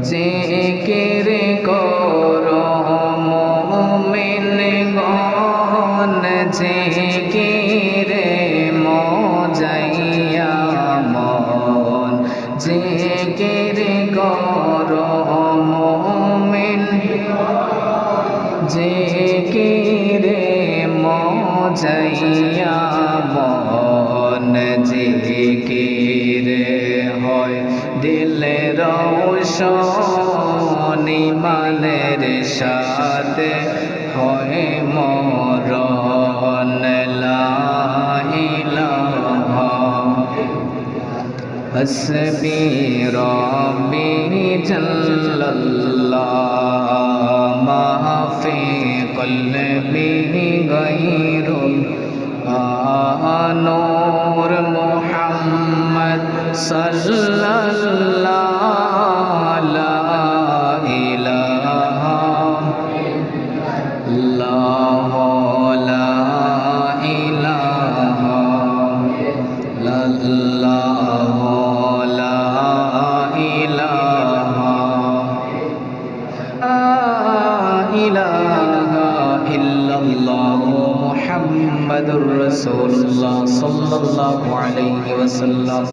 যে কেরে করো মোমিন গন যে কেরে মজাইয়া মন। যে কেরে করো মোমিন যে কেরে মজাইয়া মন। যে কেরে হয় দিলে রৌশনি মানের সাথে হয় মরণ। হসবি রবি জল্লাল্লাহ। মাফি কলবি গৈরুল আনো صلى الله لا إله الله. لا إله لا إله إلا الله. محمد رسول الله. صلى الله عليه وسلم.